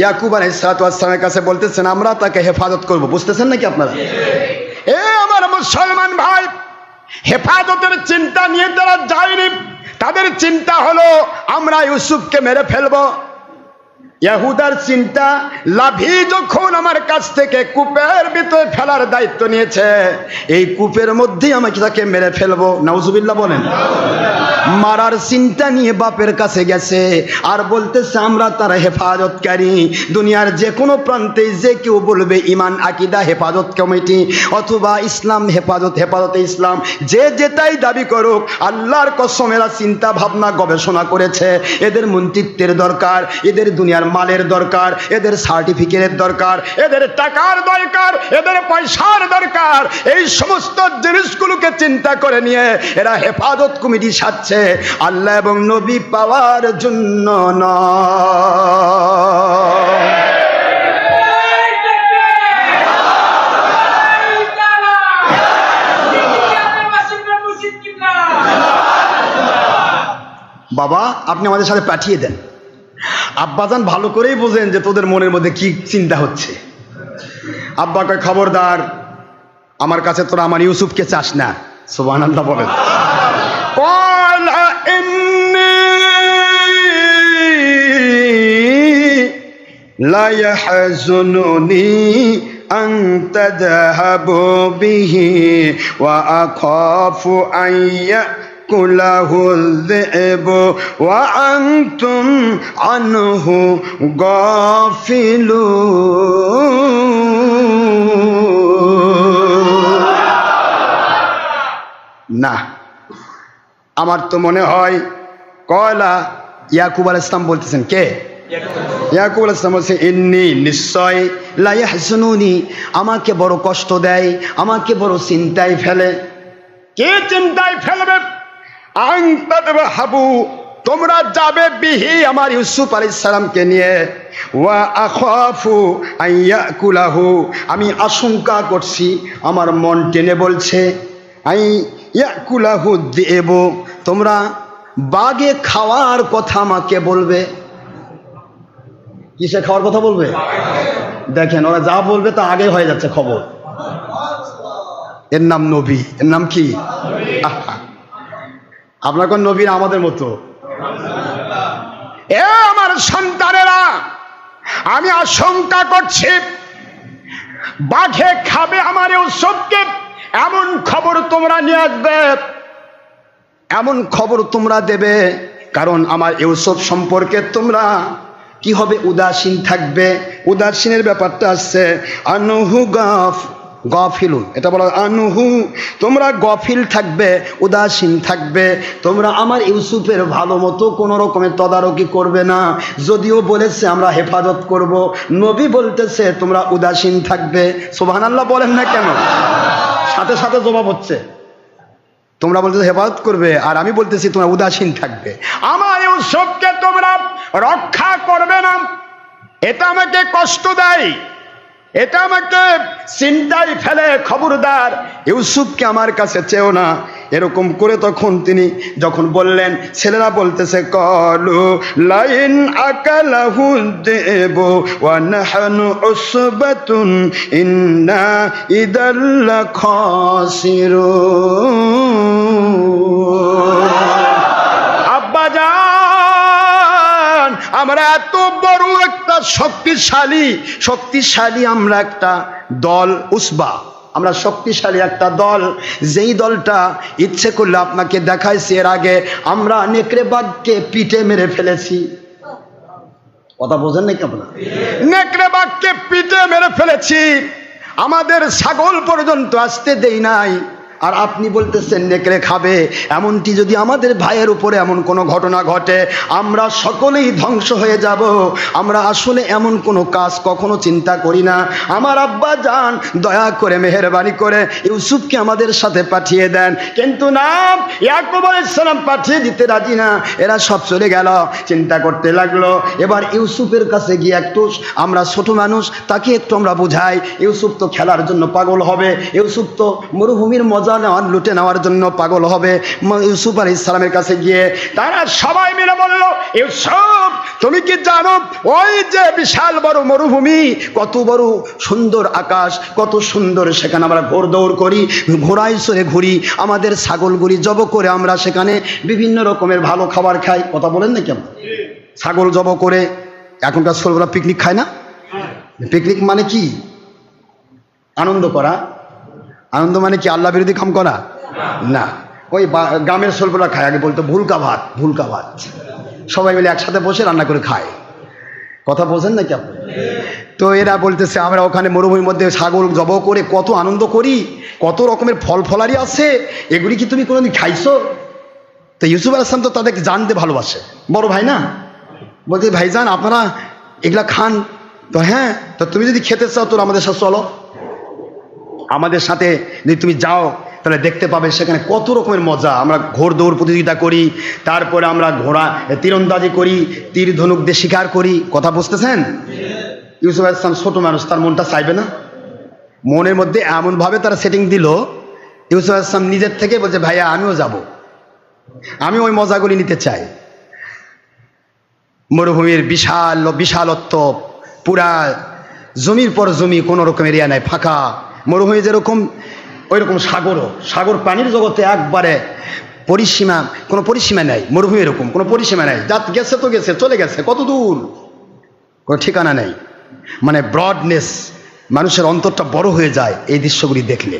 ইয়াকুব আলাইসালামের কাছে বলতেছেন, আমরা তাকে হেফাজত করব। বুঝতেছেন নাকি আপনারা? এ আমার মুসলমান ভাই, হেফাজতের চিন্তা নিয়ে তারা যায়নি, তাদের চিন্তা হলো, আমরা ইউসুফকে মেরে ফেলব। ইয়াহুদার চিন্তা, লাভি যখন আমার কাছ থেকে কূপের ভিতরে ফেলার দায়িত্ব নিয়েছে, এই কূপের মধ্যেই আমাকে তাকে মেরে ফেলব। নাউজুবিল্লাহ বলেন। মারার চিন্তা নিয়ে বাপের কাছে গেছে। আর বলতেছে, আমরা তার হেফাজতকারী। দুনিয়ার যে কোনো প্রান্তে যে কেউ বলবে, ইমান, আকিদা, হেফাজত কমিটি অথবা ইসলাম, হেফাজত, হেফাজতে ইসলাম, যে যেটাই দাবি করুক, আল্লাহর কসমেরা চিন্তা ভাবনা গবেষণা করেছে। এদের মন্ত্রিত্বের দরকার, এদের দুনিয়ার মালের দরকার, এদের সার্টিফিকেটের দরকার, এদের টাকার দরকার, এদের পয়সার দরকার। এই সমস্ত জিনিসগুলোকে চিন্তা করে নিয়ে এরা হেফাজত কমিটি সাজছে। আল্লাহ এবং নবী পাওয়ার জন্য বাবা, আপনি আমাদের সাথে পাঠিয়ে দেন। আব্বাজান ভালো করেই বোঝেন যে তোদের মনের মধ্যে কি চিন্তা হচ্ছে। আব্বা কয়, খবরদার, আমার কাছে তোরা আমার ইউসুফকে চাস না। সোবান আল্লাহ বলেন إني لا يحزنني أن تذهبوا به وأخاف أن يأكله الذئب وأنتم عنه غافلون না আমার তো মনে হয় কয়লা ইয়াকুব আল ইসলাম বলতেছেন, কে? ইয়াকুব আল ইসলাম বলছে এমনি নিশ্চয় লাইহাসনুনি আমাকে বড় কষ্ট দেয়, আমাকে বড় চিন্তায় ফেলে। কে চিন্তায় ফেলবে? আং হাবু তোমরা যাবে বিহি আমার ইউসুফ আলাইহিস সালামকে নিয়ে। ওয়া আখাফু আইয়াকুলাহু আমি আশঙ্কা করছি, আমার মন টেনে বলছে। আই ইয়াকুলাহু দেব তোমরা বাগে খাওয়ার কথা আমাকে বলবে। কিসে খাওয়ার কথা বলবে? দেখেন, ওরা যা বলবে তা আগে হয়ে যাচ্ছে খবর। এর নাম নবী, এর নাম কি। আপনার কোন নবীর আমাদের মতো? এ আমার সন্তানেরা, আমি আশঙ্কা করছি, বাঘে খাবে আমার উৎসবকে এমন খবর তোমরা নিয়ে আসবে। এমন খবর তোমরা দেবে, কারণ আমার ইউসুফ সম্পর্কে তোমরা কি হবে উদাসীন থাকবে। উদাসীনের ব্যাপারটা আসছে, আনুহু গাফ, গফিলুন। এটা বলা আনুহু, তোমরা গফিল থাকবে, উদাসীন থাকবে। তোমরা আমার ইউসুফের ভালো মতো কোনো রকমের তদারকি করবে না। যদিও বলেছে আমরা হেফাজত করব, নবী বলতেছে তোমরা উদাসীন থাকবে। সোভান আল্লাহ বলেন না কেন? সাথে সাথে জবাব হচ্ছে। তোমরা বলতেছো, হেফাজত করবে, আর আমি বলতেছি, তোমরা উদাসীন থাকবে। আমার উৎসবকে তোমরা রক্ষা করবে না। এটা আমাকে কষ্ট দেয়। এটা আমাকে চিন্তায় ফেলে, খবরদার। ইউসুফকে আমার কাছে চেও না। এরকম করে তখন তিনি যখন বললেন, ছেলেরা বলতেছে, কলু লাইন আকালাহু দেব, ওয়া নাহনু উসবাতুন ইন্না ইদাল্লা খাসিরুন আব্বা যান আমরা এত বড় শক্তিশালী শক্তিশালী আমরা একটা দল, উসবা। আমরা শক্তিশালী একটা দল। যেই দলটা ইচ্ছে করলে আপনাকে দেখাইছি, এর আগে আমরা নেকড়ে বাঘকে পিঠে মেরে ফেলেছি। কথা বোঝেন নাকি আপনারা? নেকড়ে বাঘকে পিঠে মেরে ফেলেছি। আমাদের ছাগল পর্যন্ত আসতে দেই নাই। আর আপনি বলতেছেন, নেকড়ে খাবে। এমনটি যদি আমাদের ভাইয়ের উপরে এমন কোনো ঘটনা ঘটে, আমরা সকলেই ধ্বংস হয়ে যাব। আমরা আসলে এমন কোনো কাজ কখনো চিন্তা করি না। আমার আব্বা যান, দয়া করে, মেহরবানি করে ইউসুফকে আমাদের সাথে পাঠিয়ে দেন। কিন্তু না ইয়াকুব আলাইসালাম পাঠিয়ে দিতে রাজি না। এরা সব চলে গেল। চিন্তা করতে লাগল। এবার ইউসুফের কাছে গিয়ে একটু আমরা ছোট মানুষ, তাকে একটু আমরা বুঝাই। ইউসুফ তো খেলার জন্য পাগল হবে। ইউসুফ তো মরুভূমির মজা মজা নেওয়ার লুটে নেওয়ার জন্য পাগল হবে। ইউসুফ আলী ইসলামের কাছে গিয়ে তারা সবাই মিলে বলল ইউসুফ তুমি কি জানো ওই যে বিশাল বড় মরুভূমি? কত বড় সুন্দর আকাশ কত সুন্দর সেখানে আমরা ঘোর দৌড় করি ঘোড়ায় সরে ঘুরি আমাদের ছাগলগুলি জব করে আমরা সেখানে বিভিন্ন রকমের ভালো খাবার খাই। কথা বলেন না কেমন ছাগল জব করে এখনকার ছোটবেলা পিকনিক খায় না? পিকনিক মানে কি? আনন্দ করা? আনন্দ মানে কি আল্লাহ বিরোধী কাম করা? না। ওই গ্রামের ছোটবেলা খায়, আগে বলতো ভুলকা ভাত ভুলকা ভাত। সবাই মিলে একসাথে বসে রান্না করে খায়। কথা বোঝেন নাকি আপনি? তো এরা বলতেছে, আমরা ওখানে মরুভূমির মধ্যে ছাগল জব করে কত আনন্দ করি, কত রকমের ফল ফলারি আছে, এগুলি কি তুমি কোনোদিন খাইছো? তো ইউসুফ আসলাম তো তাদেরকে জানতে ভালোবাসে। বড় ভাই না? বলতে ভাইজান, আপনারা এগুলা খান। তো হ্যাঁ তো তুমি যদি খেতে চাও, তোর আমাদের সাথে চলো। আমাদের সাথে যদি তুমি যাও, তাহলে দেখতে পাবে সেখানে কত রকমের মজা। আমরা ঘোড় দৌড় প্রতিযোগিতা করি, তারপরে আমরা ঘোড়া তীরন্দাজি করি, তীর ধনুক দিয়ে শিকার করি। কথা বুঝতেছেন? ইউসুফ ইসলাম ছোট মানুষ, তার মনটা চাইবে না। মনের মধ্যে এমনভাবে তারা সেটিং দিল, ইউসুফ ইসলাম নিজের থেকে বলছে, ভাইয়া, আমিও যাব। আমি ওই মজাগুলি নিতে চাই। মরুভূমির বিশাল, বিশালত্ব, পুরা জমির পর জমি কোনো রকম এরিয়া নাই, ফাঁকা। মরুভূমি যেরকম ওই রকম সাগরও। সাগর পানির জগতে একবারে পরিসীমা, কোনো পরিসীমা নেই, মরুভূমি এরকম, কোনো পরিসীমা নেই। যা গেছে তো গেছে, চলে গেছে, কত দূর? কোনো ঠিকানা নেই। মানে ব্রডনেস, মানুষের অন্তরটা বড় হয়ে যায় এই দৃশ্যগুলি দেখলে।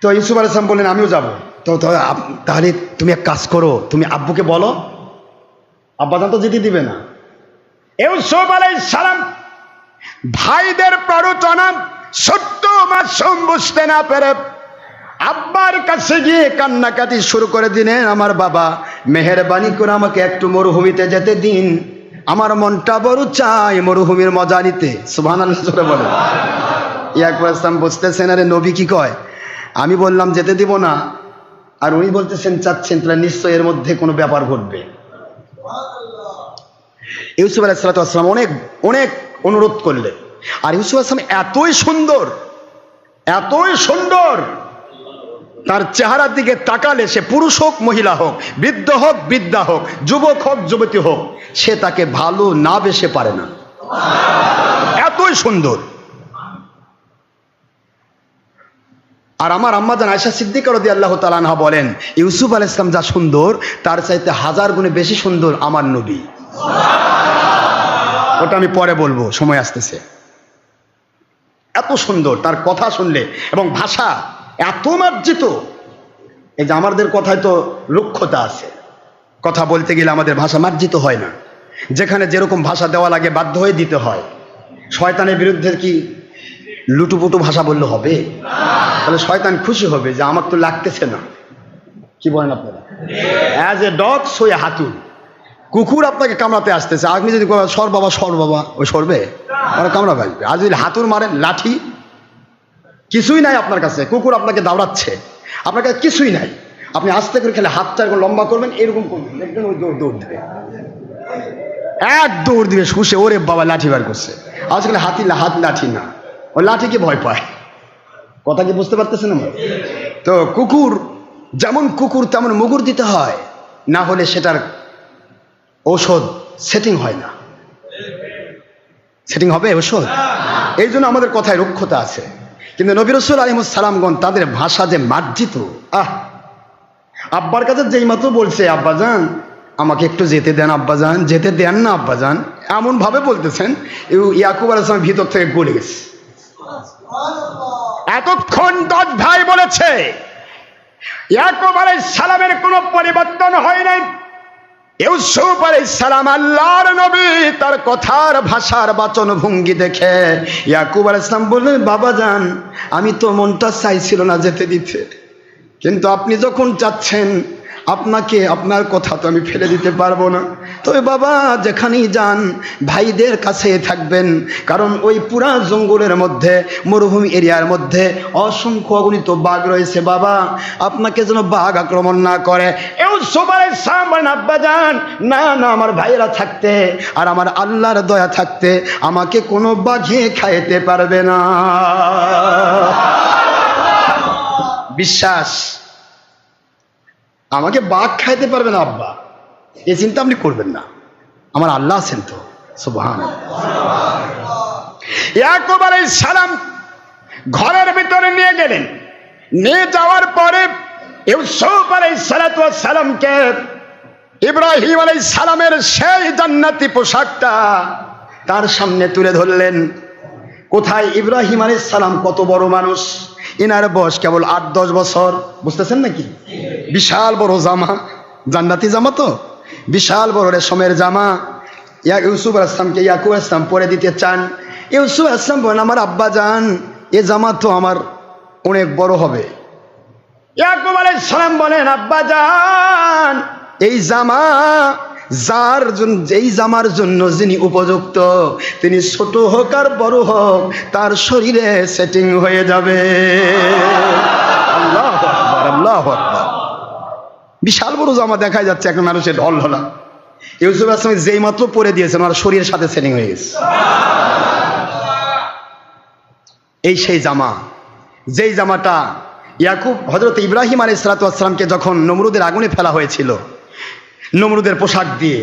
তো ইউসুফ আলাইসলাম বললেন, আমিও যাব। তো তাহলে তুমি এক কাজ করো, তুমি আব্বুকে বলো, আব্বা আব্বাজান তো যেতে দিবে না। ইউসুফ আলাইহিস সালাম ভাইদের প্ররোচনা ছোট্ট মাসুম বুঝতে না পেরে আব্বার কাছে গিয়ে কান্নাকাটি শুরু করে দিলেন আমার বাবা, মেহরবানি করে আমাকে একটু মরুভূমিতে যেতে দিন। আমার মনটা বড় চাই মরুভূমির মজা নিতে। আল্লাহ বলে বুঝতেছেন, আরে নবী কি কয়? আমি বললাম, যেতে দিব না। আর উনি বলতেছেন, চাচ্ছেন, তাহলে নিশ্চয় এর মধ্যে কোনো ব্যাপার ঘটবে। ইউসুফ আলাইসালাম অনেক অনেক অনুরোধ করলেন। আর ইউসুফ আসলাম এতই সুন্দর এতই সুন্দর। তার চেহারার দিকে তাকালে সে পুরুষ হোক, মহিলা হোক, বৃদ্ধ হোক বিদ্যা হোক, যুবক হোক, যুবতী হোক, সে তাকে ভালো না বেসে পারে না। এতই সুন্দর। আর আমার আম্মাজান আয়সা সিদ্দিক রদি আল্লাহ তালানহা বলেন, ইউসুফ আল ইসলাম যা সুন্দর, তার চাইতে হাজার গুণে বেশি সুন্দর আমার নবী। ওটা আমি পরে বলব, সময় আসতেছে। এত সুন্দর তার কথা শুনলে এবং ভাষা এত মার্জিত। এই যে আমাদের কথায় তো রুক্ষতা আছে। কথা বলতে গেলে আমাদের ভাষা মার্জিত হয় না। যেখানে যেরকম ভাষা দেওয়া লাগে বাধ্য হয়ে দিতে হয়। শয়তানের বিরুদ্ধে কি লুটুপুটু ভাষা বললে হবে? তাহলে শয়তান খুশি হবে যে আমার তো লাগতেছে না। কি বলেন আপনারা? As a dog so a হাতুর কুকুর আপনাকে কামড়াতে আসতেছে আপনি যদি সর বাবা সর বাবা ওই সরবে? ওরা কামড়া বাজবে আর যদি হাতুর মারেন লাঠি? কিছুই নাই আপনার কাছে, কুকুর আপনাকে দাঁড়াচ্ছে আপনার কাছে কিছুই নাই। আপনি আস্তে করে খেলে হাতটা এরকম লম্বা করবেন, এরকম করবেন, দেখবেন ওই দৌড় দৌড় দেবে। এক দৌড় দিবে শুষে, ওরে বাবা, লাঠি বার করছে। আজকাল হাতি হাত লাঠি না। ও লাঠিকে ভয় পায়? কথা কি বুঝতে পারতেছেন আমার? তো কুকুর, যেমন কুকুর তেমন মুগুর দিতে হয়, না হলে সেটার ঔষধ সেটিং হয় না। সেটিং হবে ঔষধ? এই জন্য আমাদের কথায় রক্ষতা আছে। কিন্তু নবী রসুল আলিমুসালামগণ তাদের ভাষা যে মার্জিত আহ! আব্বার কাছে যেই মাত্র বলছে আব্বাজান আমাকে একটু যেতে দেন আব্বাজান যেতে দেন না আব্বাজান। এমন ভাবে বলতেছেন ইয়াকুব আলাইসলাম ভিতর থেকে গলে গেছে। এতক্ষণ দশ ভাই বলেছে ইয়াকুব আলাইহিস সালামের কোনো পরিবর্তন হয় নাই। ইউসুফ আলাইহিস সালাম আল্লাহর নবী তার কথার ভাষার বাচন ভঙ্গি দেখে ইয়াকুব আলাইহিস ইসলাম বললেন, বাবা যান আমি তো মনটা চাইছিল না যেতে দিতে। কিন্তু আপনি যখন চাচ্ছেন আপনাকে আপনার কথা তো আমি ফেলে দিতে পারব না। তবে বাবা, যেখানেই যান, ভাইদের কাছে থাকবেন। কারণ ওই পুরা জঙ্গলের মধ্যে, মরুভূমি এরিয়ার মধ্যে অসংখ্য অগণিত বাঘ রয়েছে। বাবা, আপনাকে যেন বাঘ আক্রমণ না করে। ইউসুফ সবাই সালাম বলেন আব্বাজান না না, আমার ভাইয়েরা থাকতে আর আমার আল্লাহর দয়া থাকতে আমাকে কোনো বাঘে খাইতে পারবে না। বিশ্বাস আমাকে বাঘ খাইতে পারবে না, আব্বা। এই চিন্তা আপনি করবেন না। আমার আল্লাহ আছেন তো, সুবহান। আলাইহিস সালাম ঘরের ভিতরে নিয়ে গেলেন। নিয়ে যাওয়ার পরে ইউসুফ আলাইহিস সালাতু ওয়াস সালামকে ইব্রাহিম আলাইহিস সালামের সেই জান্নাতি পোশাকটা তার সামনে তুলে ধরলেন। কোথায়? ইব্রাহিম আলাইহিস সালাম কত বড় মানুষ? ইনার বয়স কেবল আট, দশ বছর। বুঝতেছেন নাকি? বিশাল বড় জামা। জান্নাতি জামা তো? বিশাল বড় রেশমের জামা। ইয়া ইউসুফ আসলামকে ইয়াকুব আসলাম পরে দিতে চান। ইউসুফ আসলাম বলেন, আমার আব্বা যান, এ জামা তো আমার অনেক বড় হবে। ইয়াকুব আলাইহিস সালাম বলেন, আব্বা জান এই জামা যার যেই জামার জন্য যিনি উপযুক্ত, তিনি ছোট হোক আর বড় হোক, তার শরীরে সেটিং হয়ে যাবে। বিশাল বড় জামা দেখা যাচ্ছে একটা মানুষের ঢল ঢলা ইউসুফ আসলাম, যেই মাত্র পরে দিয়েছেন, ওনার শরীরের সাথে সেটিং হয়ে গেছে। এই সেই জামা, যেই জামাটা ইয়াকুব হজরত ইব্রাহিম আলী সালাতামকে যখন নমরুদের আগুনে ফেলা হয়েছিল নমরুদের পোশাক দিয়ে।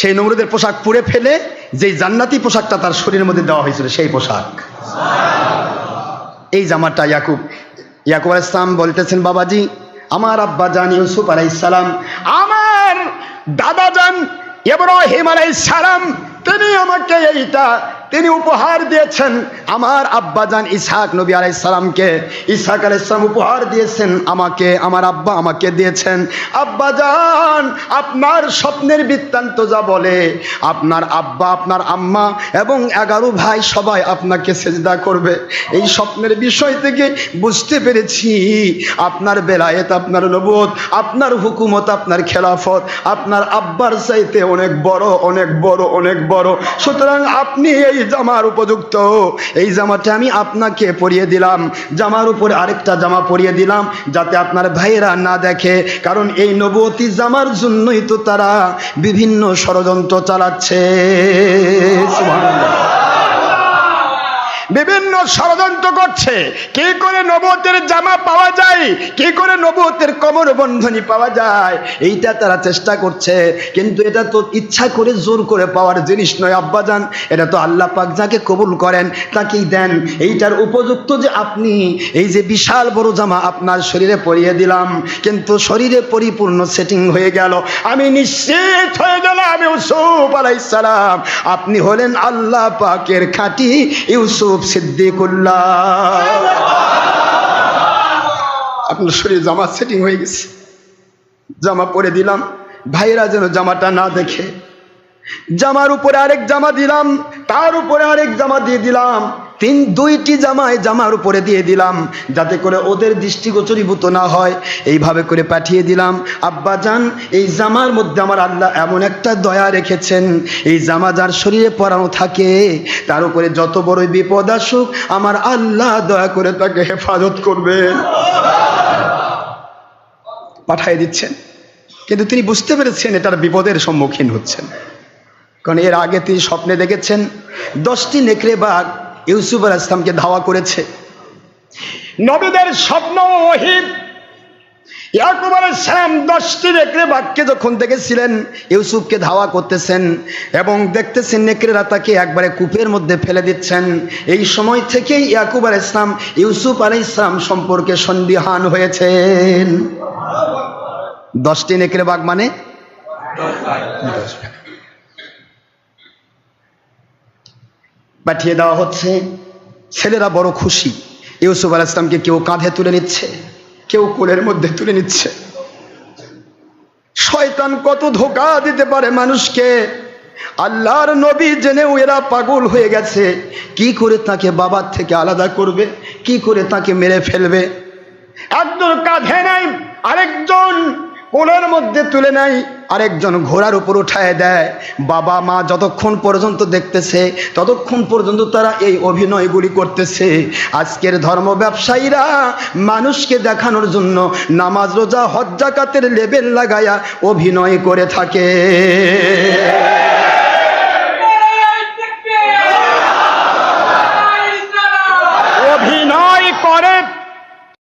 সেই নমরুদের পোশাক পুড়ে ফেলে যেই জান্নাতি পোশাকটা তার শরীরের মধ্যে দেওয়া হয়েছিল, সেই পোশাক। এই জামাটা ইয়াকুব ইয়াকুব আলাইহিস সালাম বলতেছেন, বাবাজি, আমার আব্বা জান ইউসুফ আলাইসালাম সালাম, আমার দাদা জান ইব্রাহিম আলাইহিস সালাম তিনি আমাকে এইটা, তিনি উপহার দিয়েছেন আমার আব্বাজান ইসহাক নবী আলাইহিস সালামকে। ইসহাক আলাইহিস সালাম উপহার দিয়েছেন আমাকে, আমার আব্বা আমাকে দিয়েছেন। আব্বাজান, আপনার স্বপ্নের বৃত্তান্ত যা বলে, আপনার আব্বা, আপনার আম্মা এবং এগারো ভাই সবাই আপনাকে সেজদা করবে। এই স্বপ্নের বিষয় থেকে বুঝতে পেরেছি, আপনার বেলায়েত, আপনার নবুয়ত আপনার হুকুমত, আপনার খেলাফত, আপনার আব্বার চাইতে অনেক বড় অনেক বড়, অনেক বড়। সুতরাং আপনি এই জামার উপযুক্ত। এই জামাটা আমি আপনাকে পরিয়ে দিলাম। জামার উপরে আরেকটা জামা পরিয়ে দিলাম যাতে আপনার ভাইয়েরা না দেখে। কারণ এই নবতী জামার জন্যই তো তারা বিভিন্ন ষড়যন্ত্র চালাচ্ছে। বিভিন্ন ষড়যন্ত্র করছে। কি করে নবতের জামা পাওয়া যায়? কি করে নবতের কোমর বন্ধনী পাওয়া যায়? এইটা তারা চেষ্টা করছে, কিন্তু এটা তো ইচ্ছা করে জোর করে পাওয়ার জিনিস নয়, আব্বাজান। এটা তো আল্লাহ পাক যাকে কবুল করেন, তাকেই দেন। এইটার উপযুক্ত যে আপনি, এই যে বিশাল বড় জামা আপনার শরীরে পরিয়ে দিলাম, কিন্তু শরীরে পরিপূর্ণ সেটিং হয়ে গেল। আমি নিশ্চিত হয়ে গেলাম ইউসুফ আলাইসালাম আপনি হলেন আল্লাহ পাকের খাঁটি ইউসুফ আপনার শরীর জামা সেটিং হয়ে গেছে। জামা পরে দিলাম। ভাইরা যেন জামাটা না দেখে। জামার উপরে আরেক জামা দিলাম, তার উপরে আরেক জামা দিয়ে দিলাম। তিন দুইটি জামায় জামার উপরে দিয়ে দিলাম, যাতে করে ওদের দৃষ্টিগোচরীভূত না হয়। এইভাবে করে পাঠিয়ে দিলাম। আব্বা যান এই জামার মধ্যে আমার আল্লাহ এমন একটা দয়া রেখেছেন। এই জামা যার শরীরে পরানো থাকে, তার উপরে যত বড় বিপদ আসুক, আমার আল্লাহ দয়া করে তাকে হেফাজত করবেন পাঠিয়ে দিচ্ছেন। কিন্তু তিনি বুঝতে পেরেছেন এটার বিপদের সম্মুখীন হচ্ছেন। কারণ এর আগে তিনি স্বপ্নে দেখেছেন, দশটি নেকড়ে বাঘ ইউসুফ আল ইসলামকে ধাওয়া করেছে। নবীদের স্বপ্ন ওহিব ইয়াকুব দশটি রেখে বাঘকে যখন দেখেছিলেন, ইউসুফকে ধাওয়া করতেছেন এবং দেখতেছেন নেকড়েরা তাকে একবারে কূপের মধ্যে ফেলে দিচ্ছেন। এই সময় থেকেই ইয়াকুব আল ইসলাম ইউসুফ আল ইসলাম সম্পর্কে সন্দিহান হয়েছেন। দশটি নেকড়ে বাঘ মানে? দশ পাঠিয়ে দেওয়া হচ্ছে। ছেলেরা বড় খুশি। ইউসুফ আল ইসলামকে কেউ কাঁধে তুলে নিচ্ছে, কেউ কোলের মধ্যে তুলে নিচ্ছে। শয়তান কত ধোকা দিতে পারে মানুষকে? আল্লাহর নবী জেনেও এরা পাগল হয়ে গেছে। কি করে তাকে বাবার থেকে আলাদা করবে? কি করে তাকে মেরে ফেলবে? একজন কাঁধে নাই, আরেকজন কোলের মধ্যে তুলে নেয়, আরেকজন ঘোড়ার উপর উঠায় দেয়। বাবা মা যতক্ষণ পর্যন্ত দেখতেছে, ততক্ষণ পর্যন্ত তারা এই অভিনয়গুলি করতেছে। আজকের ধর্ম ব্যবসায়ীরা মানুষকে দেখানোর জন্য নামাজ, রোজা হজ্জাকাতের লেবেল লাগায়া অভিনয় করে থাকে।